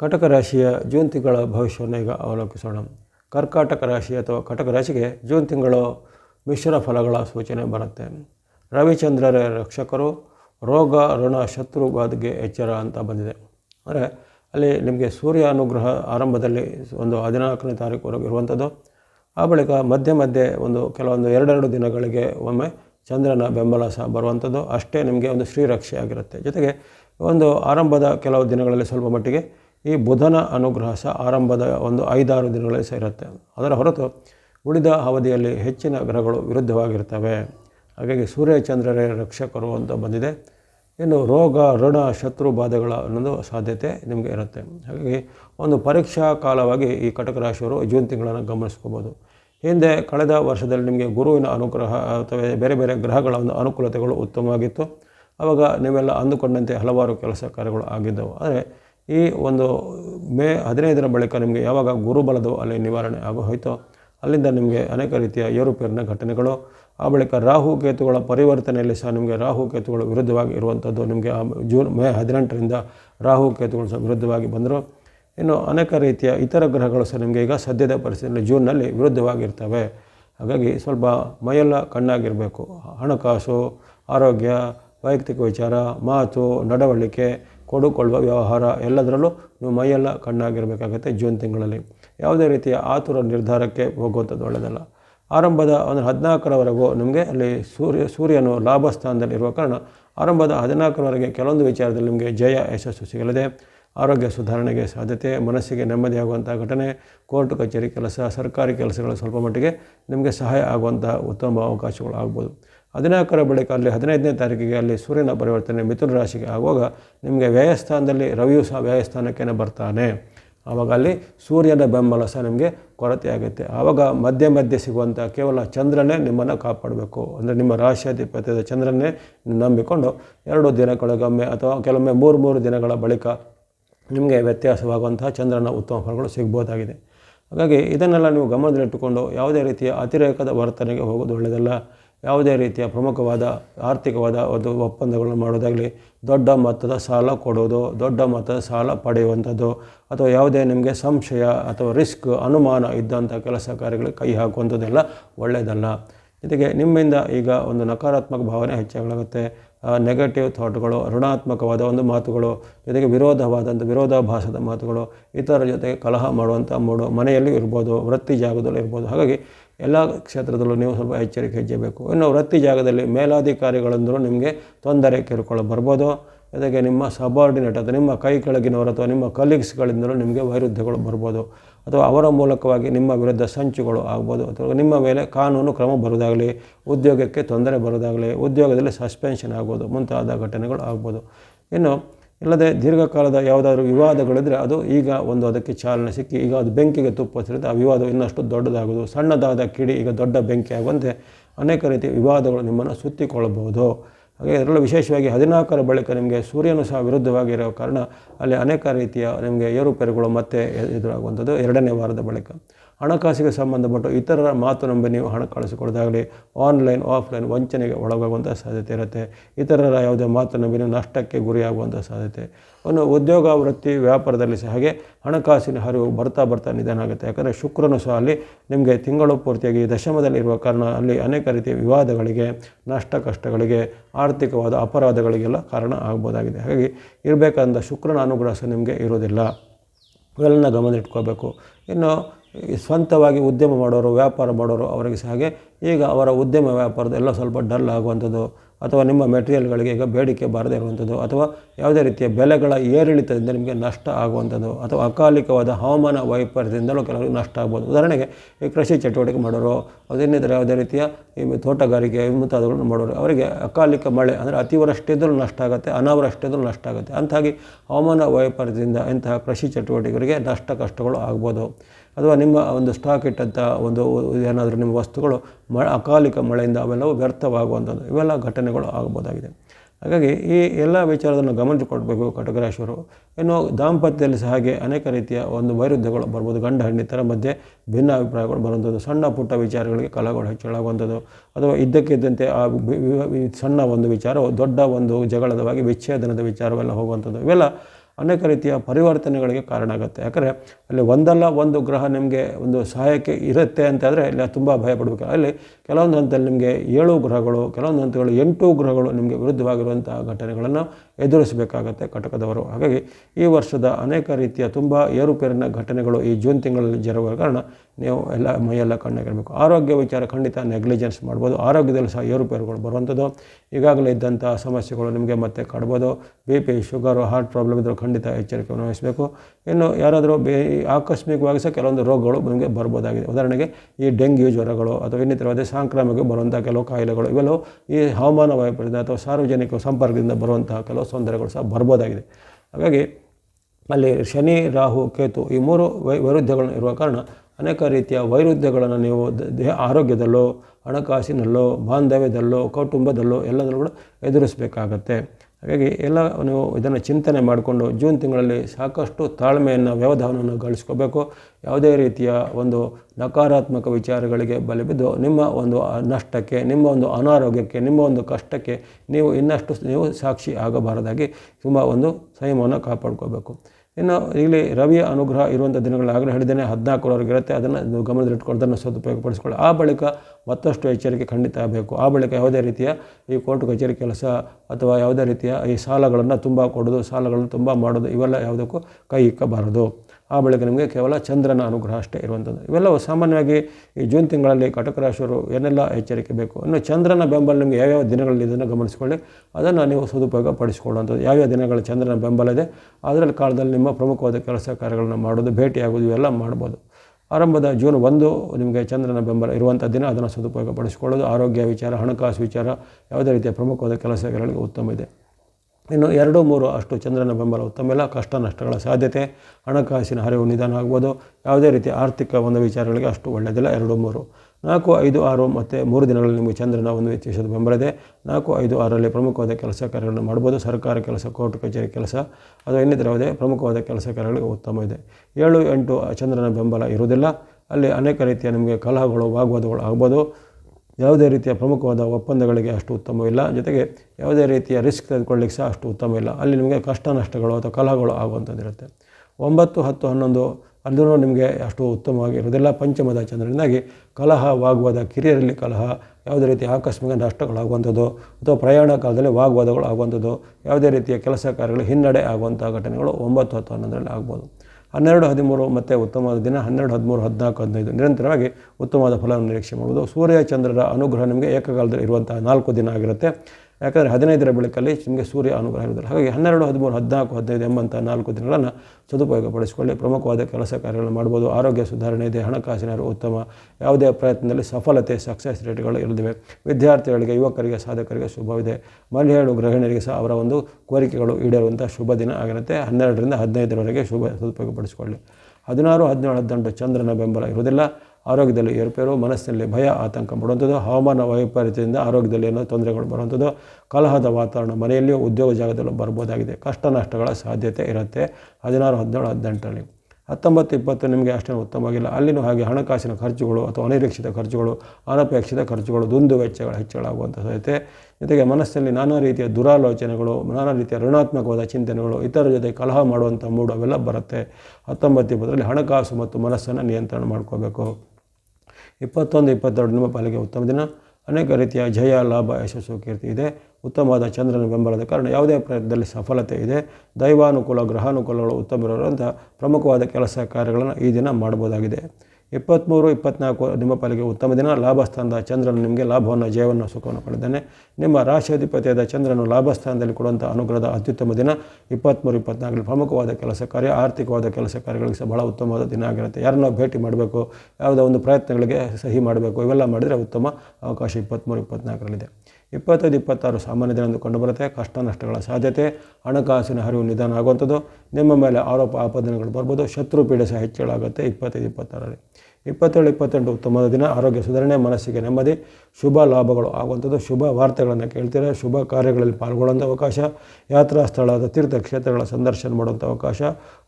ಕಟಕ ರಾಶಿಯ ಜೂನ್ ತಿಂಗಳ ಭವಿಷ್ಯವನ್ನು ಈಗ ಅವಲೋಕಿಸೋಣ. ಕರ್ಕಾಟಕ ರಾಶಿ ಅಥವಾ ಕಟಕ ರಾಶಿಗೆ ಜೂನ್ ತಿಂಗಳು ಮಿಶ್ರ ಫಲಗಳ ಸೂಚನೆ ಬರುತ್ತೆ. ರವಿಚಂದ್ರರ ರಕ್ಷಕರು ರೋಗ, ಋಣ, ಶತ್ರು ಬಾಧೆಗೆ ಎಚ್ಚರ ಅಂತ ಬಂದಿದೆ. ಅಂದರೆ ಅಲ್ಲಿ ನಿಮಗೆ ಸೂರ್ಯ ಅನುಗ್ರಹ ಆರಂಭದಲ್ಲಿ ಒಂದು ಹದಿನಾಲ್ಕನೇ ತಾರೀಕುವರೆಗೆ ಇರುವಂಥದ್ದು. ಆ ಬಳಿಕ ಮಧ್ಯೆ ಮಧ್ಯೆ ಒಂದು ಕೆಲವೊಂದು ಎರಡೆರಡು ದಿನಗಳಿಗೆ ಒಮ್ಮೆ ಚಂದ್ರನ ಬೆಂಬಲ ಸಹ ಬರುವಂಥದ್ದು. ಅಷ್ಟೇ ನಿಮಗೆ ಒಂದು ಶ್ರೀರಕ್ಷೆ ಆಗಿರುತ್ತೆ. ಜೊತೆಗೆ ಒಂದು ಆರಂಭದ ಕೆಲವು ದಿನಗಳಲ್ಲಿ ಸ್ವಲ್ಪ ಮಟ್ಟಿಗೆ ಈ ಬುಧನ ಅನುಗ್ರಹ ಸಹ ಆರಂಭದ ಒಂದು ಐದಾರು ದಿನಗಳಲ್ಲಿ ಸಹ ಇರುತ್ತೆ. ಅದರ ಹೊರತು ಉಳಿದ ಅವಧಿಯಲ್ಲಿ ಹೆಚ್ಚಿನ ಗ್ರಹಗಳು ವಿರುದ್ಧವಾಗಿರ್ತವೆ. ಹಾಗಾಗಿ ಸೂರ್ಯಚಂದ್ರರೇ ರಕ್ಷಕರು ಅಂತ ಬಂದಿದೆ. ಇನ್ನು ರೋಗ, ಋಣ, ಶತ್ರು ಬಾಧೆಗಳ ಅನ್ನೋದು ಸಾಧ್ಯತೆ ನಿಮಗೆ ಇರುತ್ತೆ. ಹಾಗಾಗಿ ಒಂದು ಪರೀಕ್ಷಾ ಕಾಲವಾಗಿ ಈ ಕಟಕ ರಾಶಿಯವರು ಜೂನ್ ತಿಂಗಳನ್ನು ಗಮನಿಸ್ಕೋಬೋದು. ಹಿಂದೆ ಕಳೆದ ವರ್ಷದಲ್ಲಿ ನಿಮಗೆ ಗುರುವಿನ ಅನುಗ್ರಹ ಅಥವಾ ಬೇರೆ ಬೇರೆ ಗ್ರಹಗಳ ಒಂದು ಅನುಕೂಲತೆಗಳು ಉತ್ತಮವಾಗಿತ್ತು. ಆವಾಗ ನೀವೆಲ್ಲ ಅಂದುಕೊಂಡಂತೆ ಹಲವಾರು ಕೆಲಸ ಕಾರ್ಯಗಳು ಆಗಿದ್ದವು. ಆದರೆ ಈ ಒಂದು ಮೇ ಹದಿನೈದರ ಬಳಿಕ ನಿಮಗೆ ಯಾವಾಗ ಗುರುಬಲದ ಅಲ್ಲಿ ನಿವಾರಣೆ ಆಗೋ ಹೋಯ್ತೋ, ಅಲ್ಲಿಂದ ನಿಮಗೆ ಅನೇಕ ರೀತಿಯ ಏರುಪೇರಿನ ಘಟನೆಗಳು, ಆ ಬಳಿಕ ರಾಹು ಕೇತುಗಳ ಪರಿವರ್ತನೆಯಲ್ಲಿ ಸಹ ನಿಮಗೆ ರಾಹು ಕೇತುಗಳು ವಿರುದ್ಧವಾಗಿ ಇರುವಂಥದ್ದು ನಿಮಗೆ ಆ ಜೂನ್, ಮೇ ಹದಿನೆಂಟರಿಂದ ರಾಹು ಕೇತುಗಳು ಸಹ ವಿರುದ್ಧವಾಗಿ ಬಂದರು. ಇನ್ನು ಅನೇಕ ರೀತಿಯ ಇತರ ಗ್ರಹಗಳು ಸಹ ನಿಮಗೆ ಈಗ ಸದ್ಯದ ಪರಿಸ್ಥಿತಿಯಲ್ಲಿ ಜೂನ್ನಲ್ಲಿ ವಿರುದ್ಧವಾಗಿರ್ತವೆ. ಹಾಗಾಗಿ ಸ್ವಲ್ಪ ಮೈಯೆಲ್ಲ ಕಣ್ಣಾಗಿರಬೇಕು. ಹಣಕಾಸು, ಆರೋಗ್ಯ, ವೈಯಕ್ತಿಕ ವಿಚಾರ, ಮಾತು, ನಡವಳಿಕೆ ಕೊಡುಕೊಳ್ಳುವ ವ್ಯವಹಾರ ಎಲ್ಲದರಲ್ಲೂ ನೀವು ಮೈಯೆಲ್ಲ ಕಣ್ಣಾಗಿರಬೇಕಾಗುತ್ತೆ ಜೂನ್ ತಿಂಗಳಲ್ಲಿ. ಯಾವುದೇ ರೀತಿಯ ಆತುರ ನಿರ್ಧಾರಕ್ಕೆ ಹೋಗುವಂಥದ್ದು ಒಳ್ಳೆಯದಲ್ಲ ಆರಂಭದ ಅಂದರೆ ಹದಿನಾಲ್ಕರವರೆಗೂ ನಿಮಗೆ ಅಲ್ಲಿ ಸೂರ್ಯ, ಸೂರ್ಯನು ಲಾಭ ಸ್ಥಾನದಲ್ಲಿರುವ ಕಾರಣ ಆರಂಭದ ಹದಿನಾಲ್ಕರವರೆಗೆ ಕೆಲವೊಂದು ವಿಚಾರದಲ್ಲಿ ನಿಮಗೆ ಜಯ ಯಶಸ್ಸು ಸಿಗಲಿದೆ. ಆರೋಗ್ಯ ಸುಧಾರಣೆಗೆ ಸಾಧ್ಯತೆ, ಮನಸ್ಸಿಗೆ ನೆಮ್ಮದಿಯಾಗುವಂಥ ಘಟನೆ, ಕೋರ್ಟ್, ಕಚೇರಿ ಕೆಲಸ, ಸರ್ಕಾರಿ ಕೆಲಸಗಳು ಸ್ವಲ್ಪ ಮಟ್ಟಿಗೆ ನಿಮಗೆ ಸಹಾಯ ಆಗುವಂಥ ಉತ್ತಮ ಅವಕಾಶಗಳು ಆಗ್ಬೋದು. ಹದಿನಾಲ್ಕರ ಬಳಿಕ ಅಲ್ಲಿ ಹದಿನೈದನೇ ತಾರೀಕಿಗೆ ಅಲ್ಲಿ ಸೂರ್ಯನ ಪರಿವರ್ತನೆ ಮಿಥುನ ರಾಶಿಗೆ ಆಗುವಾಗ ನಿಮಗೆ ವ್ಯಯಸ್ಥಾನದಲ್ಲಿ ರವಿಯು ಸಹ ವ್ಯಯಸ್ಥಾನಕ್ಕೆ ಬರ್ತಾನೆ. ಆವಾಗ ಅಲ್ಲಿ ಸೂರ್ಯನ ಬೆಂಬಲ ಸಹ ನಿಮಗೆ ಕೊರತೆ ಆಗುತ್ತೆ. ಆವಾಗ ಮಧ್ಯೆ ಮಧ್ಯೆ ಸಿಗುವಂಥ ಕೇವಲ ಚಂದ್ರನೇ ನಿಮ್ಮನ್ನು ಕಾಪಾಡಬೇಕು. ಅಂದರೆ ನಿಮ್ಮ ರಾಶಿಯಾಧಿಪತ್ಯದ ಚಂದ್ರನೇ ನಂಬಿಕೊಂಡು ಎರಡು ದಿನಗಳಿಗೊಮ್ಮೆ ಅಥವಾ ಕೆಲವೊಮ್ಮೆ ಮೂರು ಮೂರು ದಿನಗಳ ಬಳಿಕ ನಿಮಗೆ ವ್ಯತ್ಯಾಸವಾಗುವಂತಹ ಚಂದ್ರನ ಉತ್ತಮ ಫಲಗಳು ಸಿಗ್ಬೋದಾಗಿದೆ. ಹಾಗಾಗಿ ಇದನ್ನೆಲ್ಲ ನೀವು ಗಮನದಲ್ಲಿಟ್ಟುಕೊಂಡು ಯಾವುದೇ ರೀತಿಯ ಅತಿರೇಕದ ವರ್ತನೆಗೆ ಹೋಗೋದು ಒಳ್ಳೆಯದಲ್ಲ. ಯಾವುದೇ ರೀತಿಯ ಪ್ರಮುಖವಾದ ಆರ್ಥಿಕವಾದ ಒಂದು ಒಪ್ಪಂದಗಳನ್ನು ಮಾಡೋದಾಗಲಿ ದೊಡ್ಡ ಮೊತ್ತದ ಸಾಲ ಕೊಡೋದು, ದೊಡ್ಡ ಮೊತ್ತದ ಸಾಲ ಪಡೆಯುವಂಥದ್ದು, ಅಥವಾ ಯಾವುದೇ ನಿಮಗೆ ಸಂಶಯ ಅಥವಾ ರಿಸ್ಕ್, ಅನುಮಾನ ಇದ್ದಂಥ ಕೆಲಸ ಕಾರ್ಯಗಳಿಗೆ ಕೈ ಹಾಕುವಂಥದ್ದೆಲ್ಲ ಒಳ್ಳೆಯದಲ್ಲ. ಜೊತೆಗೆ ನಿಮ್ಮಿಂದ ಈಗ ಒಂದು ನಕಾರಾತ್ಮಕ ಭಾವನೆ ಹೆಚ್ಚಾಗಲಾಗುತ್ತೆ. ನೆಗೆಟಿವ್ ಥಾಟ್ಗಳು ಋಣಾತ್ಮಕವಾದ ಒಂದು ಮಾತುಗಳು, ಜೊತೆಗೆ ವಿರೋಧವಾದಂಥ ವಿರೋಧಾಭಾಸದ ಮಾತುಗಳು, ಇತರ ಜೊತೆಗೆ ಕಲಹ ಮಾಡುವಂಥ ಮೂಡು ಮನೆಯಲ್ಲಿ ಇರ್ಬೋದು, ವೃತ್ತಿ ಜಾಗದಲ್ಲಿ ಇರ್ಬೋದು. ಹಾಗಾಗಿ ಎಲ್ಲ ಕ್ಷೇತ್ರದಲ್ಲೂ ನೀವು ಸ್ವಲ್ಪ ಎಚ್ಚರಿಕೆ ಹೆಜ್ಜೆಬೇಕು ಇನ್ನು ವೃತ್ತಿ ಜಾಗದಲ್ಲಿ ಮೇಲಾಧಿಕಾರಿಗಳಂದರೂ ನಿಮಗೆ ತೊಂದರೆ ಕಿರುಕುಳ ಬರ್ಬೋದು. ಜೊತೆಗೆ ನಿಮ್ಮ ಸಬಾರ್ಡಿನೇಟ್ ಅಥವಾ ನಿಮ್ಮ ಕೈ ಕೆಳಗಿನವರು ಅಥವಾ ನಿಮ್ಮ ಕಲೀಗ್ಸ್ಗಳಿಂದಲೂ ನಿಮಗೆ ವೈರುಧ್ಯಗಳು ಬರ್ಬೋದು ಅಥವಾ ಅವರ ಮೂಲಕವಾಗಿ ನಿಮ್ಮ ವಿರುದ್ಧ ಸಂಚುಗಳು ಆಗ್ಬೋದು ಅಥವಾ ನಿಮ್ಮ ಮೇಲೆ ಕಾನೂನು ಕ್ರಮ ಬರೋದಾಗಲಿ ಉದ್ಯೋಗಕ್ಕೆ ತೊಂದರೆ ಬರೋದಾಗಲಿ ಉದ್ಯೋಗದಲ್ಲಿ ಸಸ್ಪೆನ್ಷನ್ ಆಗ್ಬೋದು, ಮುಂತಾದ ಘಟನೆಗಳು ಆಗ್ಬೋದು. ಇನ್ನು ಇಲ್ಲದೆ ದೀರ್ಘಕಾಲದ ಯಾವುದಾದ್ರೂ ವಿವಾದಗಳಿದ್ದರೆ ಅದು ಈಗ ಒಂದು ಅದಕ್ಕೆ ಚಾಲನೆ ಸಿಕ್ಕಿ ಈಗ ಅದು ಬೆಂಕಿಗೆ ತುಪ್ಪ ಹಚ್ಚಿರುತ್ತೆ, ಆ ವಿವಾದ ಇನ್ನಷ್ಟು ದೊಡ್ಡದಾಗೋದು, ಸಣ್ಣದಾದ ಕಿಡಿ ಈಗ ದೊಡ್ಡ ಬೆಂಕಿ ಆಗುವಂತೆ ಅನೇಕ ರೀತಿಯ ವಿವಾದಗಳು ನಿಮ್ಮನ್ನು ಸುತ್ತಿಕೊಳ್ಳಬಹುದು. ಹಾಗೆ ಅದರಲ್ಲೂ ವಿಶೇಷವಾಗಿ ಹದಿನಾಲ್ಕರ ಬಳಿಕ ನಿಮಗೆ ಸೂರ್ಯನು ಸಹ ವಿರುದ್ಧವಾಗಿರೋ ಕಾರಣ ಅಲ್ಲಿ ಅನೇಕ ರೀತಿಯ ನಿಮಗೆ ಏರುಪೇರುಗಳು ಮತ್ತೆ ಎದುರಾಗುವಂಥದ್ದು ಎರಡನೇ ವಾರದ ಬಳಿಕ. ಹಣಕಾಸಿಗೆ ಸಂಬಂಧಪಟ್ಟ ಇತರರ ಮಾತು ನಂಬಿ ನೀವು ಹಣ ಕಳಿಸಿಕೊಡೋದಾಗಲಿ ಆನ್ಲೈನ್ ಆಫ್ಲೈನ್ ವಂಚನೆಗೆ ಒಳಗಾಗುವಂಥ ಸಾಧ್ಯತೆ ಇರುತ್ತೆ. ಇತರರ ಯಾವುದೇ ಮಾತು ನಂಬಿ ನೀವು ನಷ್ಟಕ್ಕೆ ಗುರಿಯಾಗುವಂಥ ಸಾಧ್ಯತೆ. ಒಂದು ಉದ್ಯೋಗ ವೃತ್ತಿ ವ್ಯಾಪಾರದಲ್ಲಿ ಸಹ ಹಾಗೆ ಹಣಕಾಸಿನ ಹರಿವು ಬರ್ತಾ ಬರ್ತಾ ನಿಧಾನ ಆಗುತ್ತೆ. ಯಾಕಂದರೆ ಶುಕ್ರನು ಸಹ ಅಲ್ಲಿ ನಿಮಗೆ ತಿಂಗಳು ಪೂರ್ತಿಯಾಗಿ ದಶಮದಲ್ಲಿ ಇರುವ ಕಾರಣ ಅಲ್ಲಿ ಅನೇಕ ರೀತಿಯ ವಿವಾದಗಳಿಗೆ, ನಷ್ಟ ಕಷ್ಟಗಳಿಗೆ, ಆರ್ಥಿಕವಾದ ಅಪರಾಧಗಳಿಗೆಲ್ಲ ಕಾರಣ ಆಗ್ಬೋದಾಗಿದೆ. ಹಾಗಾಗಿ ಇರಬೇಕಾದ ಶುಕ್ರನ ಅನುಗ್ರಹ ಸಹ ನಿಮಗೆ ಇರೋದಿಲ್ಲ ಇವೆಲ್ಲ ಗಮನ ಇಟ್ಕೋಬೇಕು ಇನ್ನು ಸ್ವಂತವಾಗಿ ಉದ್ಯಮ ಮಾಡೋರು, ವ್ಯಾಪಾರ ಮಾಡೋರು ಅವರಿಗೆ ಸಹ ಹಾಗೆ. ಈಗ ಅವರ ಉದ್ಯಮ ವ್ಯಾಪಾರದ ಎಲ್ಲ ಸ್ವಲ್ಪ ಡಲ್ ಆಗುವಂಥದ್ದು, ಅಥವಾ ನಿಮ್ಮ ಮೆಟೀರಿಯಲ್ಗಳಿಗೆ ಈಗ ಬೇಡಿಕೆ ಬಾರದೇ ಇರುವಂಥದ್ದು, ಅಥವಾ ಯಾವುದೇ ರೀತಿಯ ಬೆಲೆಗಳ ಏರಿಳಿತದಿಂದ ನಿಮಗೆ ನಷ್ಟ ಆಗುವಂಥದ್ದು, ಅಥವಾ ಅಕಾಲಿಕವಾದ ಹವಾಮಾನ ವೈಪರೀತ್ಯದಿಂದಲೂ ಕೆಲವರಿಗೆ ನಷ್ಟ ಆಗ್ಬೋದು. ಉದಾಹರಣೆಗೆ, ಈ ಕೃಷಿ ಚಟುವಟಿಕೆ ಮಾಡೋರು ಅದೇನಿದ್ರೆ ಯಾವುದೇ ರೀತಿಯ ಈ ತೋಟಗಾರಿಕೆ ಮುಂತಾದವುಗಳನ್ನು ಮಾಡೋರು, ಅವರಿಗೆ ಅಕಾಲಿಕ ಮಳೆ ಅಂದರೆ ಅತಿವೃಷ್ಟಿಯದಲ್ಲೂ ನಷ್ಟ ಆಗುತ್ತೆ, ಅನಾವೃಷ್ಟಿದ್ರೂ ನಷ್ಟ ಆಗುತ್ತೆ. ಅಂತಾಗಿ ಹವಾಮಾನ ವೈಪರೀತ್ಯದಿಂದ ಇಂತಹ ಕೃಷಿ ಚಟುವಟಿಕೆಗಳಿಗೆ ನಷ್ಟ ಕಷ್ಟಗಳು ಆಗ್ಬೋದು. ಅಥವಾ ನಿಮ್ಮ ಒಂದು ಸ್ಟಾಕ್ ಇಟ್ಟಂಥ ಒಂದು ಏನಾದರೂ ನಿಮ್ಮ ವಸ್ತುಗಳು ಮ, ಅಕಾಲಿಕ ಮಳೆಯಿಂದ ಅವೆಲ್ಲವೂ ವ್ಯರ್ಥವಾಗುವಂಥದ್ದು, ಇವೆಲ್ಲ ಘಟನೆಗಳು ಆಗಬಹುದಾಗಿದೆ. ಹಾಗಾಗಿ ಈ ಎಲ್ಲ ವಿಚಾರವನ್ನು ಗಮನಿಸಿಕೊಡ್ಬೇಕು ಕಟಕರಾಶಿಯವರು ಇನ್ನು ದಾಂಪತ್ಯದಲ್ಲಿ ಸಹ ಹಾಗೆ ಅನೇಕ ರೀತಿಯ ಒಂದು ವೈರುಧ್ಯಗಳು ಬರ್ಬೋದು. ಗಂಡ ಹೆಣ್ಣಿತರ ಮಧ್ಯೆ ಭಿನ್ನ ಅಭಿಪ್ರಾಯಗಳು ಬರುವಂಥದ್ದು. ಸಣ್ಣ ಪುಟ್ಟ ವಿಚಾರಗಳಿಗೆ ಕಲಗಳು ಹೆಚ್ಚಳಾಗುವಂಥದ್ದು ಅಥವಾ ಇದ್ದಕ್ಕಿದ್ದಂತೆ ಆ ಸಣ್ಣ ಒಂದು ವಿಚಾರವು ದೊಡ್ಡ ಒಂದು ಜಗಳದವಾಗಿ ವಿಚ್ಛೇದನದ ವಿಚಾರವೆಲ್ಲ ಹೋಗುವಂಥದ್ದು. ಇವೆಲ್ಲ ಅನೇಕ ರೀತಿಯ ಪರಿವರ್ತನೆಗಳಿಗೆ ಕಾರಣ ಆಗುತ್ತೆ ಯಾಕಂದರೆ ಅಲ್ಲಿ ಒಂದಲ್ಲ ಒಂದು ಗ್ರಹ ನಿಮಗೆ ಒಂದು ಸಹಾಯಕ್ಕೆ ಇರುತ್ತೆ ಅಂತಾದರೆ ಇಲ್ಲಿ ತುಂಬ ಭಯ ಪಡಬೇಕು. ಅಲ್ಲಿ ಕೆಲವೊಂದು ಹಂತದಲ್ಲಿ ನಿಮಗೆ ಏಳು ಗ್ರಹಗಳು, ಕೆಲವೊಂದು ಹಂತಗಳು ಎಂಟು ಗ್ರಹಗಳು ನಿಮಗೆ ವಿರುದ್ಧವಾಗಿರುವಂಥ ಘಟನೆಗಳನ್ನು ಎದುರಿಸಬೇಕಾಗತ್ತೆ ಕಟಕದವರು. ಹಾಗಾಗಿ ಈ ವರ್ಷದ ಅನೇಕ ರೀತಿಯ ತುಂಬ ಏರುಪೇರಿನ ಘಟನೆಗಳು ಈ ಜೂನ್ ತಿಂಗಳಲ್ಲಿ ಜರುವ ಕಾರಣ ನೀವು ಎಲ್ಲ ಮೈಯೆಲ್ಲ ಕಣ್ಣಾಗಿರಬೇಕು. ಆರೋಗ್ಯ ವಿಚಾರ ಖಂಡಿತ ನೆಗ್ಲಿಜೆನ್ಸ್ ಮಾಡ್ಬೋದು. ಆರೋಗ್ಯದಲ್ಲಿ ಸಹ ಏರುಪೇರುಗಳು ಬರುವಂಥದ್ದು. ಈಗಾಗಲೇ ಇದ್ದಂಥ ಸಮಸ್ಯೆಗಳು ನಿಮಗೆ ಮತ್ತೆ ಕಾಡ್ಬೋದು. B P, sugar, heart problem ಇದ್ದರೂ ಖಂಡಿತ ಎಚ್ಚರಿಕೆಯನ್ನು ವಹಿಸಬೇಕು ಇನ್ನು ಯಾರಾದರೂ ಬೇ ಆಕಸ್ಮಿಕವಾಗಿ ಸಹ ಕೆಲವೊಂದು ರೋಗಗಳು ನಿಮಗೆ ಬರ್ಬೋದಾಗಿದೆ. ಉದಾಹರಣೆಗೆ ಈ ಡೆಂಗ್ಯೂ ಜ್ವರಗಳು ಅಥವಾ ಇನ್ನಿತರವಾದ ಸಾಂಕ್ರಾಮಿಕ ಬರುವಂಥ ಕೆಲವು ಕಾಯಿಲೆಗಳು ಇವೆಲ್ಲವೂ ಈ ಹವಾಮಾನ ವೈಪರೀತ್ಯ ಅಥವಾ ಸಾರ್ವಜನಿಕ ಸಂಪರ್ಕದಿಂದ ಬರುವಂತಹ ಕೆಲವು ತೊಂದರೆಗಳು ಸಹ ಬರ್ಬೋದಾಗಿದೆ. ಹಾಗಾಗಿ ಅಲ್ಲಿ ಶನಿ, ರಾಹು, ಕೇತು ಈ ಮೂರು ವೈ, ವೈರುಧ್ಯಗಳನ್ನು ಇರುವ ಕಾರಣ ಅನೇಕ ರೀತಿಯ ವೈರುಧ್ಯಗಳನ್ನು ನೀವು ದೇಹ ಆರೋಗ್ಯದಲ್ಲೋ, ಹಣಕಾಸಿನಲ್ಲೋ, ಬಾಂಧವ್ಯದಲ್ಲೋ, ಕೌಟುಂಬದಲ್ಲೋ ಎಲ್ಲದರಲ್ಲೂ ಕೂಡ ಎದುರಿಸಬೇಕಾಗತ್ತೆ. ಹಾಗಾಗಿ ಎಲ್ಲ ನೀವು ಇದನ್ನು ಚಿಂತನೆ ಮಾಡಿಕೊಂಡು ಜೂನ್ ತಿಂಗಳಲ್ಲಿ ಸಾಕಷ್ಟು ತಾಳ್ಮೆಯನ್ನು, ವ್ಯವಧಾನವನ್ನು ಗಳಿಸ್ಕೋಬೇಕು. ಯಾವುದೇ ರೀತಿಯ ಒಂದು ನಕಾರಾತ್ಮಕ ವಿಚಾರಗಳಿಗೆ ಬಲೆ ಬಿದ್ದು ನಿಮ್ಮ ಒಂದು ನಷ್ಟಕ್ಕೆ, ನಿಮ್ಮ ಒಂದು ಅನಾರೋಗ್ಯಕ್ಕೆ, ನಿಮ್ಮ ಒಂದು ಕಷ್ಟಕ್ಕೆ ನೀವು ಇನ್ನಷ್ಟು ನೀವು ಸಾಕ್ಷಿ ಆಗಬಾರದಾಗಿ ತುಂಬ ಒಂದು ಸಂಯಮವನ್ನು ಕಾಪಾಡ್ಕೋಬೇಕು. ಇನ್ನು ಇಲ್ಲಿ ರವಿಯ ಅನುಗ್ರಹ ಇರುವಂಥ ದಿನಗಳಾಗಲೇ ಹೇಳಿದ್ದೇನೆ ಹದಿನಾಲ್ಕರವರೆಗೆ ಇರುತ್ತೆ ಅದನ್ನು ಗಮನದಲ್ಲಿಟ್ಕೊಂಡು ಅದನ್ನು ಸದುಪಯೋಗಪಡಿಸ್ಕೊಳ್ಳಿ. ಆ ಬಳಿಕ ಮತ್ತಷ್ಟು ಎಚ್ಚರಿಕೆ ಖಂಡಿತ ಆಗಬೇಕು ಆ ಬಳಿಕ ಯಾವುದೇ ರೀತಿಯ ಈ ಕೋರ್ಟ್ ಕಚೇರಿ ಕೆಲಸ ಅಥವಾ ಯಾವುದೇ ರೀತಿಯ ಈ ಸಾಲಗಳನ್ನು ತುಂಬ ಕೊಡೋದು, ಸಾಲಗಳನ್ನು ತುಂಬ ಮಾಡೋದು, ಇವೆಲ್ಲ ಯಾವುದಕ್ಕೂ ಕೈ ಇಕ್ಕಬಾರದು. ಆ ಬಳಿಕ ನಿಮಗೆ ಕೇವಲ ಚಂದ್ರನ ಅನುಗ್ರಹ ಅಷ್ಟೇ ಇರುವಂಥದ್ದು. ಇವೆಲ್ಲವೂ ಸಾಮಾನ್ಯವಾಗಿ ಈ ಜೂನ್ ತಿಂಗಳಲ್ಲಿ ಕಟಕ ರಾಶಿಯವರು ಏನೆಲ್ಲ ಎಚ್ಚರಿಕೆ ಬೇಕು ಇನ್ನು ಚಂದ್ರನ ಬೆಂಬಲ ನಿಮಗೆ ಯಾವ್ಯಾವ ದಿನಗಳಲ್ಲಿ ಇದನ್ನು ಗಮನಿಸಿಕೊಳ್ಳಿ. ಅದನ್ನು ನೀವು ಸದುಪಯೋಗ ಪಡಿಸಿಕೊಳ್ಳುವಂಥದ್ದು. ಯಾವ್ಯಾವ ದಿನಗಳಲ್ಲಿ ಚಂದ್ರನ ಬೆಂಬಲ ಇದೆ, ಅದರಲ್ಲಿ ಕಾಲದಲ್ಲಿ ನಿಮ್ಮ ಪ್ರಮುಖವಾದ ಕೆಲಸ ಕಾರ್ಯಗಳನ್ನು ಮಾಡೋದು ಭೇಟಿಯಾಗೋದು ಇವೆಲ್ಲ ಮಾಡ್ಬೋದು. ಆರಂಭದ ಜೂನ್ ಒಂದು ನಿಮಗೆ ಚಂದ್ರನ ಬೆಂಬಲ ಇರುವಂಥ ದಿನ, ಅದನ್ನು ಸದುಪಯೋಗ ಪಡಿಸಿಕೊಳ್ಳೋದು. ಆರೋಗ್ಯ ವಿಚಾರ, ಹಣಕಾಸು ವಿಚಾರ, ಯಾವುದೇ ರೀತಿಯ ಪ್ರಮುಖವಾದ ಕೆಲಸಗಳಿಗೆ ಉತ್ತಮ ಇದೆ. ಇನ್ನು ಎರಡು ಮೂರು ಅಷ್ಟು ಚಂದ್ರನ ಬೆಂಬಲ ಉತ್ತಮ ಇಲ್ಲ ಕಷ್ಟ ನಷ್ಟಗಳ ಸಾಧ್ಯತೆ, ಹಣಕಾಸಿನ ಹರಿವು ನಿಧಾನ ಆಗ್ಬೋದು. ಯಾವುದೇ ರೀತಿ ಆರ್ಥಿಕ ಒಂದು ವಿಚಾರಗಳಿಗೆ ಅಷ್ಟು ಒಳ್ಳೆಯದಿಲ್ಲ. ಎರಡು ಮೂರು. ನಾಲ್ಕು ಐದು ಆರು ಮತ್ತು ಮೂರು ದಿನಗಳಲ್ಲಿ ನಿಮಗೆ ಚಂದ್ರನ ಒಂದು ವಿಶೇಷದ ಬೆಂಬಲ ಇದೆ. ನಾಲ್ಕು ಐದು ಆರರಲ್ಲಿ ಪ್ರಮುಖವಾದ ಕೆಲಸ ಕಾರ್ಯಗಳನ್ನು ಮಾಡ್ಬೋದು. ಸರ್ಕಾರ ಕೆಲಸ, ಕೋರ್ಟ್ ಕಚೇರಿ ಕೆಲಸ, ಅಥವಾ ಇನ್ನಿತರ ಯಾವುದೇ ಪ್ರಮುಖವಾದ ಕೆಲಸ ಕಾರ್ಯಗಳಿಗೆ ಉತ್ತಮ ಇದೆ. ಏಳು ಎಂಟು ಚಂದ್ರನ ಬೆಂಬಲ ಇರುವುದಿಲ್ಲ. ಅಲ್ಲಿ ಅನೇಕ ರೀತಿಯ ನಿಮಗೆ ಕಲಹಗಳು, ವಾಗ್ವಾದಗಳು ಆಗ್ಬೋದು. ಯಾವುದೇ ರೀತಿಯ ಪ್ರಮುಖವಾದ ಒಪ್ಪಂದಗಳಿಗೆ ಅಷ್ಟು ಉತ್ತಮವಿಲ್ಲ ಜೊತೆಗೆ ಯಾವುದೇ ರೀತಿಯ ರಿಸ್ಕ್ ತೆಗೆದುಕೊಳ್ಳಿಕ್ಕೆ ಸಹ ಅಷ್ಟು ಉತ್ತಮ ಇಲ್ಲ. ಅಲ್ಲಿ ನಿಮಗೆ ಕಷ್ಟ ನಷ್ಟಗಳು ಅಥವಾ ಕಲಹಗಳು ಆಗುವಂಥದ್ದಿರುತ್ತೆ ಒಂಬತ್ತು, ಹತ್ತು, ಹನ್ನೊಂದು ಅಲ್ಲೂ ನಿಮಗೆ ಅಷ್ಟು ಉತ್ತಮವಾಗಿ ಇರೋದಿಲ್ಲ ಪಂಚಮದ ಚಂದ್ರನಿಂದಾಗಿ ಕಲಹ ವಾಗ್ವಾದ ಕಿರಿಯರಲ್ಲಿ ಕಲಹ, ಯಾವುದೇ ರೀತಿಯ ಆಕಸ್ಮಿಕ ನಷ್ಟಗಳಾಗುವಂಥದ್ದು ಅಥವಾ ಪ್ರಯಾಣ ಕಾಲದಲ್ಲಿ ವಾಗ್ವಾದಗಳು ಆಗುವಂಥದ್ದು ಯಾವುದೇ ರೀತಿಯ ಕೆಲಸ ಕಾರ್ಯಗಳು ಹಿನ್ನಡೆ ಆಗುವಂಥ ಘಟನೆಗಳು ಒಂಬತ್ತು, ಹತ್ತು, ಹನ್ನೊಂದರಲ್ಲಿ ಆಗ್ಬೋದು. ಹನ್ನೆರಡು, ಹದಿಮೂರು ಮತ್ತು ಉತ್ತಮವಾದ ದಿನ ಹನ್ನೆರಡು, ಹದಿಮೂರು, ಹದಿನಾಲ್ಕು, ಹದಿನೈದು. ನಿರಂತರವಾಗಿ ಉತ್ತಮವಾದ ಫಲವನ್ನು ನಿರೀಕ್ಷೆ ಮಾಡುವುದು ಸೂರ್ಯ ಚಂದ್ರರ ಅನುಗ್ರಹ ನಿಮಗೆ ಏಕಕಾಲದಲ್ಲಿ ಇರುವಂತಹ ನಾಲ್ಕು ದಿನ ಆಗಿರುತ್ತೆ. ಯಾಕಂದರೆ ಹದಿನೈದರ ಬೆಳಕಲ್ಲಿ ನಿಮಗೆ ಸೂರ್ಯ ಅನುಗ್ರಹ ಇರುವುದಿಲ್ಲ. ಹಾಗಾಗಿ ಹನ್ನೆರಡು, ಹದಿಮೂರು, ಹದಿನಾಲ್ಕು, ಹದಿನೈದು ಎಂಬಂಥ ನಾಲ್ಕು ದಿನಗಳನ್ನು ಸದುಪಯೋಗಪಡಿಸಿಕೊಳ್ಳಿ. ಪ್ರಮುಖವಾದ ಕೆಲಸ ಕಾರ್ಯಗಳನ್ನು ಮಾಡ್ಬೋದು. ಆರೋಗ್ಯ ಸುಧಾರಣೆ ಇದೆ. ಹಣಕಾಸಿನ ಉತ್ತಮ ಯಾವುದೇ ಪ್ರಯತ್ನದಲ್ಲಿ ಸಫಲತೆ ಸಕ್ಸಸ್ ರೇಟ್ಗಳು ಇರಲಿವೆ ವಿದ್ಯಾರ್ಥಿಗಳಿಗೆ, ಯುವಕರಿಗೆ, ಸಾಧಕರಿಗೆ ಶುಭವಿದೆ. ಮಹಿಳೆಯರು, ಗೃಹಿಣಿಯರಿಗೆ ಸಹ ಅವರ ಒಂದು ಕೋರಿಕೆಗಳು ಈಡೇರುವಂಥ ಶುಭ ದಿನ ಆಗಿರುತ್ತೆ. ಹನ್ನೆರಡರಿಂದ ಹದಿನೈದರವರೆಗೆ ಶುಭ ಸದುಪಯೋಗಪಡಿಸಿಕೊಳ್ಳಿ. ಹದಿನಾರು, ಹದಿನೇಳು, ಹದಿನೆಂಟು ಚಂದ್ರನ ಬೆಂಬಲ ಇರುವುದಿಲ್ಲ. ಆರೋಗ್ಯದಲ್ಲಿ ಏರುಪೇರು, ಮನಸ್ಸಿನಲ್ಲಿ ಭಯ, ಆತಂಕ ಮಾಡುವಂಥದ್ದು, ಹವಾಮಾನ ವೈಪರೀತ್ಯದಿಂದ ಆರೋಗ್ಯದಲ್ಲಿ ಏನೋ ತೊಂದರೆಗಳು ಬರುವಂಥದ್ದು, ಕಲಹದ ವಾತಾವರಣ ಮನೆಯಲ್ಲಿಯೂ ಉದ್ಯೋಗ ಜಾಗದಲ್ಲೂ ಬರ್ಬೋದಾಗಿದೆ. ಕಷ್ಟ ನಷ್ಟಗಳ ಸಾಧ್ಯತೆ ಇರುತ್ತೆ. ಹದಿನಾರು, ಹದಿನೇಳು, ಹದಿನೆಂಟರಲ್ಲಿ. ಹತ್ತೊಂಬತ್ತು, ಇಪ್ಪತ್ತು ನಿಮಗೆ ಅಷ್ಟೇನು ಉತ್ತಮವಾಗಿಲ್ಲ. ಅಲ್ಲಿನೂ ಹಾಗೆ ಹಣಕಾಸಿನ ಖರ್ಚುಗಳು ಅಥವಾ ಅನಿರೀಕ್ಷಿತ ಖರ್ಚುಗಳು, ಅನಪೇಕ್ಷಿತ ಖರ್ಚುಗಳು, ದುಂದು ವೆಚ್ಚಗಳು ಹೆಚ್ಚಳಾಗುವಂಥ ಸಾಧ್ಯತೆ. ಜೊತೆಗೆ ಮನಸ್ಸಿನಲ್ಲಿ ನಾನಾ ರೀತಿಯ ದುರಾಲೋಚನೆಗಳು, ನಾನಾ ರೀತಿಯ ಋಣಾತ್ಮಕವಾದ ಚಿಂತನೆಗಳು ಇತರ ಜೊತೆ ಕಲಹ ಮಾಡುವಂಥ ಮೂಡು ಅವೆಲ್ಲ ಬರುತ್ತೆ. ಹತ್ತೊಂಬತ್ತು, ಇಪ್ಪತ್ತರಲ್ಲಿ ಹಣಕಾಸು ಮತ್ತು ಮನಸ್ಸನ್ನು ನಿಯಂತ್ರಣ ಮಾಡ್ಕೋಬೇಕು. ಇಪ್ಪತ್ತೊಂದು, ಇಪ್ಪತ್ತೆರಡು ನಿಮ್ಮ ಪಾಲಿಗೆ ಉತ್ತಮ ದಿನ. ಅನೇಕ ರೀತಿಯ ಜಯ, ಲಾಭ, ಯಶಸ್ಸು, ಕೀರ್ತಿ ಇದೆ. ಉತ್ತಮವಾದ ಚಂದ್ರನ ಬೆಂಬಲದ ಕಾರಣ ಯಾವುದೇ ಪ್ರಯತ್ನದಲ್ಲಿ ಸಫಲತೆ ಇದೆ. ದೈವಾನುಕೂಲ, ಗ್ರಹಾನುಕೂಲಗಳು ಉತ್ತಮ ಇರುವಂಥ ಪ್ರಮುಖವಾದ ಕೆಲಸ ಕಾರ್ಯಗಳನ್ನು ಈ ದಿನ ಮಾಡ್ಬೋದಾಗಿದೆ ಇಪ್ಪತ್ತ್ಮೂರು ಇಪ್ಪತ್ನಾಲ್ಕು ನಿಮ್ಮ ಪಾಲಿಗೆ ಉತ್ತಮ ದಿನ. ಲಾಭಸ್ಥಾನದ ಚಂದ್ರನು ನಿಮಗೆ ಲಾಭವನ್ನು, ಜಯವನ್ನು, ಸುಖವನ್ನು ಪಡೆದಾನೆ. ನಿಮ್ಮ ರಾಷ್ಟ್ರಾಧಿಪತಿಯಾದ ಚಂದ್ರನು ಲಾಭಸ್ಥಾನದಲ್ಲಿ ಕೊಡುವಂಥ ಅನುಗ್ರಹದ ಅತ್ಯುತ್ತಮ ದಿನ. ಇಪ್ಪತ್ತ್ಮೂರು ಇಪ್ಪತ್ನಾಲ್ಕರಲ್ಲಿ ಪ್ರಮುಖವಾದ ಕೆಲಸ ಕಾರ್ಯ, ಆರ್ಥಿಕವಾದ ಕೆಲಸ ಕಾರ್ಯಗಳಿಗೆ ಸಹ ಬಹಳ ಉತ್ತಮವಾದ ದಿನ ಆಗಿರುತ್ತೆ. ಯಾರನ್ನ ಭೇಟಿ ಮಾಡಬೇಕು, ಯಾವುದೋ ಒಂದು ಪ್ರಯತ್ನಗಳಿಗೆ ಸಹಿ ಮಾಡಬೇಕು, ಇವೆಲ್ಲ ಮಾಡಿದರೆ ಉತ್ತಮ ಅವಕಾಶ ಇಪ್ಪತ್ತ್ಮೂರು ಇಪ್ಪತ್ನಾಲ್ಕರಲ್ಲಿದೆ. ಇಪ್ಪತ್ತೈದು, ಇಪ್ಪತ್ತಾರು ಸಾಮಾನ್ಯ ದಿನ ಎಂದು ಕಂಡುಬರುತ್ತೆ ಕಷ್ಟ ನಷ್ಟಗಳ ಸಾಧ್ಯತೆ, ಹಣಕಾಸಿನ ಹರಿವು ನಿಧಾನ ಆಗುವಂಥದ್ದು. ನಿಮ್ಮ ಮೇಲೆ ಆರೋಪ, ಆಪಾದನೆಗಳು ಬರ್ಬೋದು. ಶತ್ರು ಪೀಡೆ ಸಹ ಹೆಚ್ಚಳಾಗುತ್ತೆ ಇಪ್ಪತ್ತೈದು, ಇಪ್ಪತ್ತಾರರಲ್ಲಿ. ಇಪ್ಪತ್ತೇಳು, ಇಪ್ಪತ್ತೆಂಟು ಉತ್ತಮವಾದ ದಿನ. ಆರೋಗ್ಯ ಸುಧಾರಣೆ, ಮನಸ್ಸಿಗೆ ನೆಮ್ಮದಿ, ಶುಭ ಲಾಭಗಳು ಆಗುವಂಥದ್ದು. ಶುಭ ವಾರ್ತೆಗಳನ್ನು ಕೇಳ್ತೀರ. ಶುಭ ಕಾರ್ಯಗಳಲ್ಲಿ ಪಾಲ್ಗೊಳ್ಳುವಂಥ ಅವಕಾಶ. ಯಾತ್ರಾ ಸ್ಥಳದ ತೀರ್ಥಕ್ಷೇತ್ರಗಳ ಸಂದರ್ಶನ ಮಾಡುವಂಥ ಅವಕಾಶ.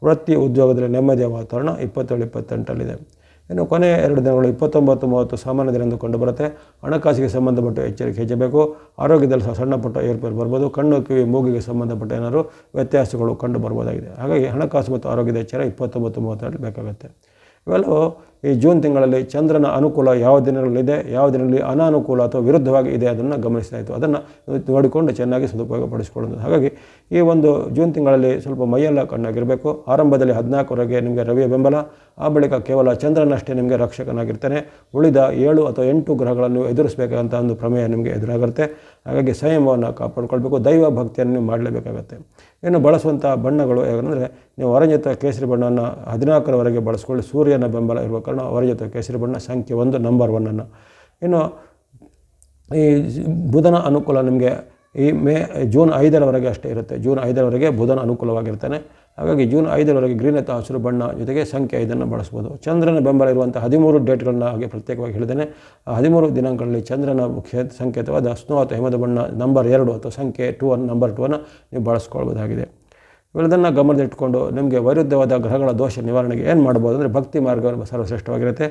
ವೃತ್ತಿ ಉದ್ಯೋಗದಲ್ಲಿ ನೆಮ್ಮದಿಯ ವಾತಾವರಣ ಇಪ್ಪತ್ತೇಳು, ಇಪ್ಪತ್ತೆಂಟಲ್ಲಿದೆ. ಇನ್ನು ಕೊನೆಯ ಎರಡು ದಿನಗಳು ಇಪ್ಪತ್ತೊಂಬತ್ತು, ಮೂವತ್ತು ಸಾಮಾನ್ಯ ದಿನದಂದು ಕಂಡು ಬರುತ್ತೆ. ಹಣಕಾಸಿಗೆ ಸಂಬಂಧಪಟ್ಟ ಎಚ್ಚರಿಕೆ ಹೆಚ್ಚಬೇಕು. ಆರೋಗ್ಯದಲ್ಲಿ ಸಹ ಸಣ್ಣ ಪುಟ್ಟ ಏರ್ಪೇರು ಬರ್ಬೋದು. ಕಣ್ಣು, ಕಿವಿ, ಮೂಗಿಗೆ ಸಂಬಂಧಪಟ್ಟ ಏನಾದರೂ ವ್ಯತ್ಯಾಸಗಳು ಕಂಡು ಬರ್ಬೋದಾಗಿದೆ. ಹಾಗಾಗಿ ಹಣಕಾಸು ಮತ್ತು ಆರೋಗ್ಯದ ಎಚ್ಚರ ಇಪ್ಪತ್ತೊಂಬತ್ತು ಮೂವತ್ತೆರಡು ಬೇಕಾಗುತ್ತೆ. ಇವೆಲ್ಲವೂ ಈ ಜೂನ್ ತಿಂಗಳಲ್ಲಿ ಚಂದ್ರನ ಅನುಕೂಲ ಯಾವ ದಿನಗಳಲ್ಲಿದೆ ಯಾವ ದಿನಗಳಲ್ಲಿ ಅನಾನುಕೂಲ ಅಥವಾ ವಿರುದ್ಧವಾಗಿ ಇದೆ ಅದನ್ನು ಗಮನಿಸಲಾಯಿತು ಅದನ್ನು ನೋಡಿಕೊಂಡು ಚೆನ್ನಾಗಿ ಸದುಪಯೋಗಪಡಿಸಿಕೊಳ್ಳೋದು ಹಾಗಾಗಿ ಈ ಒಂದು ಜೂನ್ ತಿಂಗಳಲ್ಲಿ ಸ್ವಲ್ಪ ಮೈಯೆಲ್ಲ ಕಣ್ಣಾಗಿರಬೇಕು. ಆರಂಭದಲ್ಲಿ ಹದಿನಾಲ್ಕರವರೆಗೆ ನಿಮಗೆ ರವಿಯ ಬೆಂಬಲ, ಆ ಬಳಿಕ ಕೇವಲ ಚಂದ್ರನಷ್ಟೇ ನಿಮಗೆ ರಕ್ಷಕನಾಗಿರ್ತಾನೆ. ಉಳಿದ ಏಳು ಅಥವಾ ಎಂಟು ಗ್ರಹಗಳನ್ನು ಎದುರಿಸಬೇಕಂತ ಒಂದು ಪ್ರಮೇಯ ನಿಮಗೆ ಎದುರಾಗುತ್ತೆ. ಹಾಗಾಗಿ ಸಂಯಮವನ್ನು ಕಾಪಾಡಿಕೊಳ್ಬೇಕು, ದೈವ ಭಕ್ತಿಯನ್ನು ನೀವು ಮಾಡಲೇಬೇಕಾಗತ್ತೆ. ಇನ್ನು ಬಳಸುವಂಥ ಬಣ್ಣಗಳು ಯಾಕಂದರೆ ನೀವು ಅರಂಜಿತ ಕೇಸರಿ ಬಣ್ಣವನ್ನು ಹದಿನಾಲ್ಕರವರೆಗೆ ಬಳಸ್ಕೊಳ್ಳಿ. ಸೂರ್ಯನ ಬೆಂಬಲ ಇರುವ ಅವರ ಜೊತೆ ಕೇಸರಿ ಬಣ್ಣ ಸಂಖ್ಯೆ ಒಂದು ನಂಬರ್ ಒನ್ನನ್ನು ಇನ್ನು ಈ ಬುಧನ ಅನುಕೂಲ ನಿಮಗೆ ಈ ಮೇ, ಜೂನ್ ಐದರವರೆಗೆ ಅಷ್ಟೇ ಇರುತ್ತೆ. ಜೂನ್ ಐದರವರೆಗೆ ಬುಧನ ಅನುಕೂಲವಾಗಿರ್ತಾನೆ. ಹಾಗಾಗಿ ಜೂನ್ ಐದರವರೆಗೆ ಗ್ರೀನ್ ಅಥವಾ ಹಸಿರು ಬಣ್ಣ ಜೊತೆಗೆ ಸಂಖ್ಯೆ ಐದನ್ನು ಬಳಸ್ಬೋದು. ಚಂದ್ರನ ಬೆಂಬಲ ಇರುವಂಥ ಹದಿಮೂರು ಡೇಟ್ಗಳನ್ನ ಹಾಗೆ ಪ್ರತ್ಯೇಕವಾಗಿ ಹೇಳಿದ್ದೇನೆ. ಆ ಹದಿಮೂರು ದಿನಾಂಕಗಳಲ್ಲಿ ಚಂದ್ರನ ಮುಖ್ಯ ಸಂಕೇತವಾದ ಸ್ನೋ ಅಥವಾ ಹಿಮದ ಬಣ್ಣ ನಂಬರ್ ಎರಡು ಅಥವಾ ಸಂಖ್ಯೆ ಟೂ ಅನ್ನು ನಂಬರ್ ಟೂ ಅನ್ನು ನೀವು ಬಳಸ್ಕೊಳ್ಬೋದಾಗಿದೆ ಇವೆಲ್ಲದನ್ನು ಗಮನದಲ್ಲಿಟ್ಕೊಂಡು ನಿಮಗೆ ವೈರುದ್ಧವಾದ ಗ್ರಹಗಳ ದೋಷ ನಿವಾರಣೆಗೆ ಏನು ಮಾಡ್ಬೋದು ಅಂದರೆ ಭಕ್ತಿ ಮಾರ್ಗ ಸರ್ವಶ್ರೇಷ್ಠವಾಗಿರುತ್ತೆ.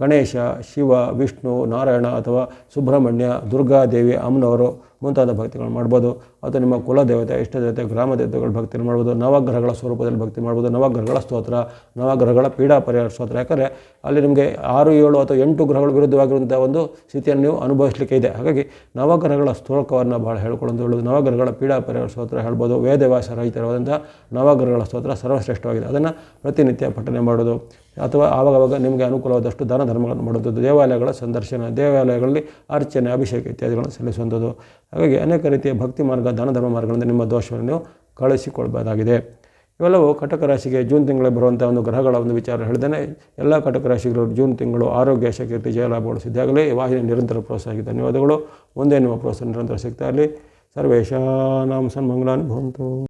ಗಣೇಶ, ಶಿವ, ವಿಷ್ಣು, ನಾರಾಯಣ ಅಥವಾ ಸುಬ್ರಹ್ಮಣ್ಯ, ದುರ್ಗಾದೇವಿ, ಅಮ್ಮನವರು ಮುಂತಾದ ಭಕ್ತಿಗಳು ಮಾಡ್ಬೋದು. ಅಥವಾ ನಿಮ್ಮ ಕುಲದೇವತೆ, ಇಷ್ಟದೇವತೆ ಗ್ರಾಮ ದೇವತೆಗಳ ಭಕ್ತಿಯನ್ನು ಮಾಡ್ಬೋದು. ನವಗ್ರಹಗಳ ಸ್ವರೂಪದಲ್ಲಿ ಭಕ್ತಿ ಮಾಡ್ಬೋದು. ನವಗ್ರಹಗಳ ಸ್ತೋತ್ರ, ನವಗ್ರಹಗಳ ಪೀಡಾ ಪರಿಹಾರ ಸ್ತೋತ್ರ. ಯಾಕಂದರೆ ಅಲ್ಲಿ ನಿಮಗೆ ಆರು, ಏಳು ಅಥವಾ ಎಂಟು ಗ್ರಹಗಳ ವಿರುದ್ಧವಾಗಿರುವಂಥ ಒಂದು ಸ್ಥಿತಿಯನ್ನು ನೀವು ಅನುಭವಿಸಲಿಕ್ಕೆ ಇದೆ. ಹಾಗಾಗಿ ನವಗ್ರಹಗಳ ಸ್ತೋತ್ರವನ್ನು ಭಾಳ ಹೇಳ್ಕೊಳ್ಳೋದು ಹೇಳೋದು. ನವಗ್ರಹಗಳ ಪೀಡಾ ಪರಿಹಾರ ಸ್ತೋತ್ರ ಹೇಳ್ಬೋದು. ವೇದವ್ಯಾಸ ರಹಿತರಾದಂಥ ನವಗ್ರಹಗಳ ಸ್ತೋತ್ರ ಸರ್ವಶ್ರೇಷ್ಠವಾಗಿದೆ. ಅದನ್ನು ಪ್ರತಿನಿತ್ಯ ಪಠನೆ ಮಾಡೋದು. ಅಥವಾ ಆವಾಗವಾಗ ನಿಮಗೆ ಅನುಕೂಲವಾದಷ್ಟು ದಾನ ಧರ್ಮಗಳನ್ನು ಮಾಡುವಂಥದ್ದು. ದೇವಾಲಯಗಳ ಸಂದರ್ಶನ, ದೇವಾಲಯಗಳಲ್ಲಿ ಅರ್ಚನೆ, ಅಭಿಷೇಕ ಇತ್ಯಾದಿಗಳನ್ನು ಸಲ್ಲಿಸುವಂಥದ್ದು. ಹಾಗಾಗಿ ಅನೇಕ ರೀತಿಯ ಭಕ್ತಿ ಮಾರ್ಗ, ದಾನ ಧರ್ಮ ಮಾರ್ಗಗಳಿಂದ ನಿಮ್ಮ ದೋಷವನ್ನು ನೀವು ಕಳಿಸಿಕೊಳ್ಬೋದಾಗಿದೆ ಇವೆಲ್ಲವೂ ಕಟಕ ರಾಶಿಗೆ ಜೂನ್ ತಿಂಗಳಲ್ಲಿ ಬರುವಂಥ ಒಂದು ಗ್ರಹಗಳ ಒಂದು ವಿಚಾರ ಹೇಳಿದ್ದೇನೆ. ಎಲ್ಲ ಕಟಕ ರಾಶಿಗಳು ಜೂನ್ ತಿಂಗಳು ಆರೋಗ್ಯ ಶಕೀರ್ತಿ ಜಯಲಾಭಗಳು ಸಿದ್ಧಾಗಲಿ ವಾಹಿನಿ ನಿರಂತರ ಪ್ರೋತ್ಸಾಹಕ್ಕೆ ಧನ್ಯವಾದಗಳು. ಒಂದೇ ನಿಮ್ಮ ಪ್ರೋತ್ಸಾಹ ನಿರಂತರ ಸಿಗ್ತಾ ಇರಲಿ. ಸರ್ವೇಶಾನಾಂ ಸನ್ಮಂಗಲಾನ್ ಭವಂತು.